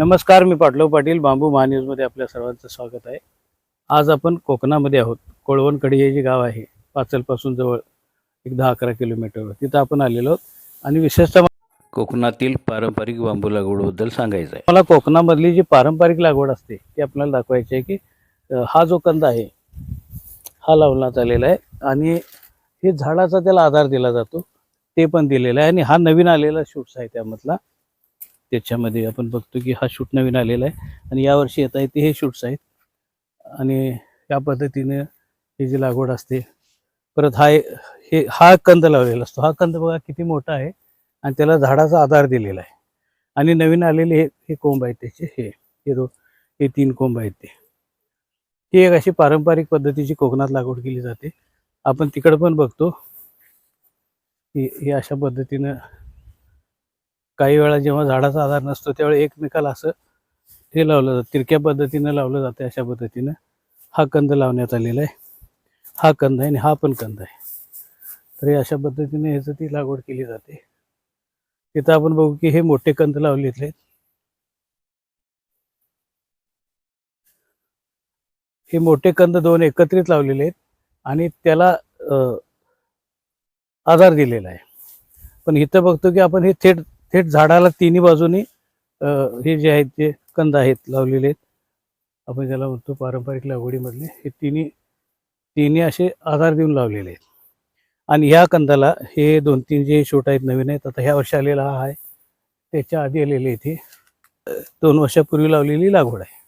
नमस्कार मी पाटलो पाटील बांबू महान्यूजमध्ये आपल्या सर्वांचं स्वागत आहे. आज आपण कोकणामध्ये आहोत. कोळवणकडी हे जे गाव आहे पाचलपासून जवळ एक दहा अकरा किलोमीटरवर तिथं आपण आलेलो आहोत आणि विशेषतः कोकणातील पारंपरिक बांबू लागवडबद्दल सांगायचं आहे. मला कोकणामधली जी पारंपरिक लागवड असते ती आपल्याला दाखवायची आहे की हा जो कंद आहे हा लावण्यात आलेला आहे आणि हे झाडाचा त्याला आधार दिला जातो ते पण दिलेलं आहे आणि हा नवीन आलेला शूट्स आहे त्यामधला. त्याच्यामध्ये आपण बघतो की हा शूट नवीन आलेला आहे आणि यावर्षी येत आहे ते हे शूट्स आहेत. आणि या पद्धतीने ही जी लागवड असते परत हा हे हा कंद लावलेला असतो. हा कंद बघा किती मोठा आहे आणि त्याला झाडाचा आधार दिलेला आहे. आणि नवीन आलेले हे हे कोंब आहेत त्याचे. हे हे दो हे तीन कोंब आहेत ते. ही एक अशी पारंपरिक पद्धतीची कोकणात लागवड केली जाते. आपण तिकडं पण बघतो. हे ही अशा पद्धतीनं काही वेळा जेव्हा झाडाचा आधार नसतो त्यावेळी एकमेकाला असं हे लावलं जातं तिरक्या पद्धतीनं लावलं जातं अशा पद्धतीनं हा कंद लावण्यात आलेला आहे. हा कंद आहे आणि हा पण कंद आहे. तर अशा पद्धतीने ह्याचं ती लागवड केली जाते. तिथं आपण बघू की हे मोठे कंद लावलेले आहेत. हे मोठे कंद दोन एकत्रित लावलेले आहेत आणि त्याला आधार दिलेला आहे. पण इथं बघतो की आपण हे थेट थेट झाडाला तिन्ही बाजूनी हे जे आहेत ते कंद आहेत लावलेले आहेत आपण ज्याला म्हणतो पारंपरिक लागवडीमधले हे तिन्ही तिन्ही असे आधार देऊन लावलेले आहेत. आणि ह्या कंदाला हे दोन तीन जे शूट आहेत नवीन आहेत आता ह्या वर्षी आलेला हा आहे त्याच्या आधी आलेले आहेत हे दोन वर्षापूर्वी लावलेली लागवड आहे.